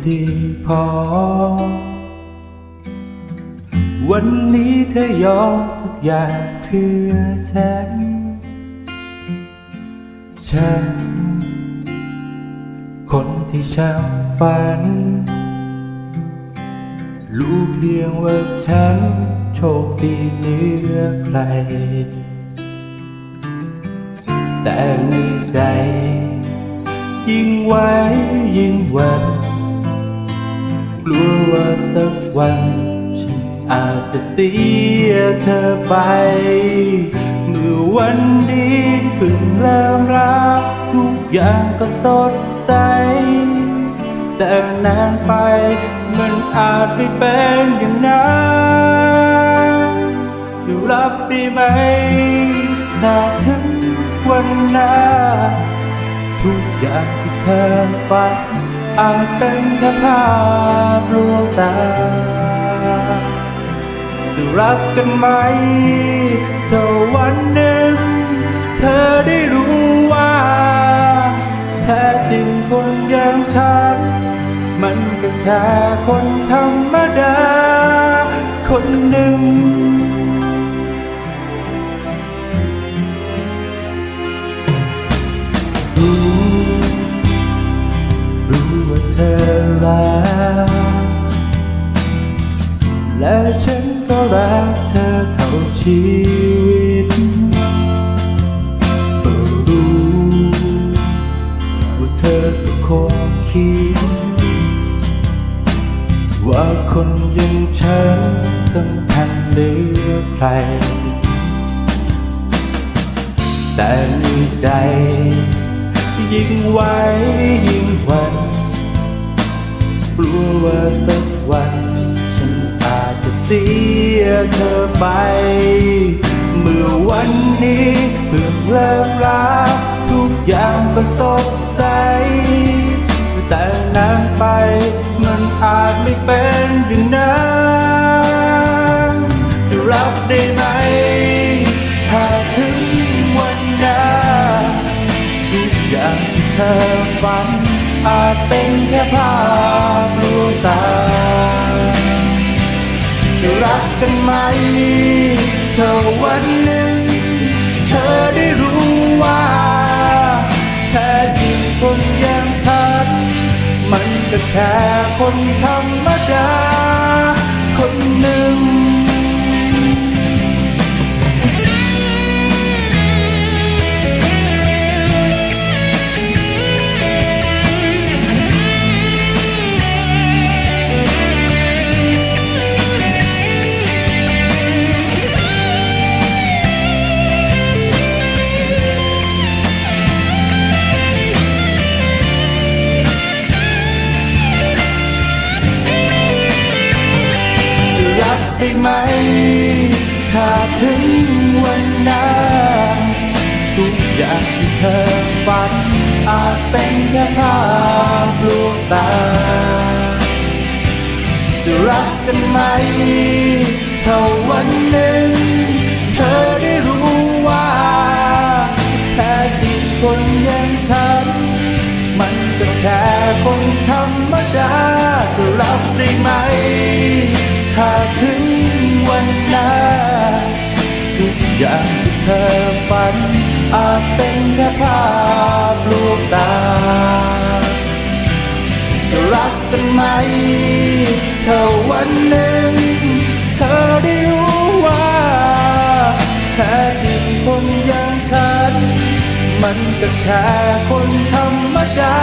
่ดีพอ วันนี้เธอยอมทุกอย่างเพื่อฉัน ฉัน คนที่ช่างฝัน รู้เพียงว่าฉันโชคดีเหนือใคร แต่ในใจยิ่งไว้ยิ่งหวัน กลัวว่าสักวัน ฉันอาจจะเสียเธอไป เมื่อวันนี้เพิ่งเริ่มรัก ทุกอย่างก็สดใส แต่นานไป มันอาจไม่เป็นอย่างนั้นจะรับได้ไหมถ้าถึงวันนั้นทุกอย่างที่เธอฝัน อาจเป็นแค่ภาพลวงตาจะรักกันไหมถ้าวันหนึ่ง เธอได้รู้ว่า แท้จริงคนอย่างฉัน มันก็แค่คนธรรมดา คนหนึ่ง และฉันก็รักเธอเท่าชีวิตก็รู้ว่าเธอก็คงคิด ว่าคนอย่างฉันสำคัญเหลือใคร แต่ในใจ ยิ่งไว้ยิ่งหวันกลัวว่าสักวัน สียเธอไป เมื่อวันนี้เพิ่งเลิกรักทุกอย่างก็สดใส แต่นานไปมันอาจไม่เป็นอย่างนั้นจะรับได้ไหม ถ้าถึงวันนั้นทุกอย่างที่เธอฝันอาจเป็นแค่ภาพลวง กกันไหมถ้าวันหนึ่ง เธอได้รู้ว่าแท้จริงคนยังทันมันก็แค่คนธรรม ได้ไหมถ้าถึงวันนั้นทุกอย่างที่เธอฝันอาจเป็นแค่ภาพลวงตาจะรักกันไหมถ้าวันหนึ่งเธอได้รู้ว่าแท้จริงคนย่างฉันมันก็แค่คนธรรมดาจะรับได้ไหม ถ้าถึง อย่างที่เธอฝันอาจเป็นแค่ภาพลวงตา จะรักกันไหมถ้าวันหนึ่ง เธอได้รู้ว่าแท้จริงคนอย่างฉันมันก็แค่คนธรรมดา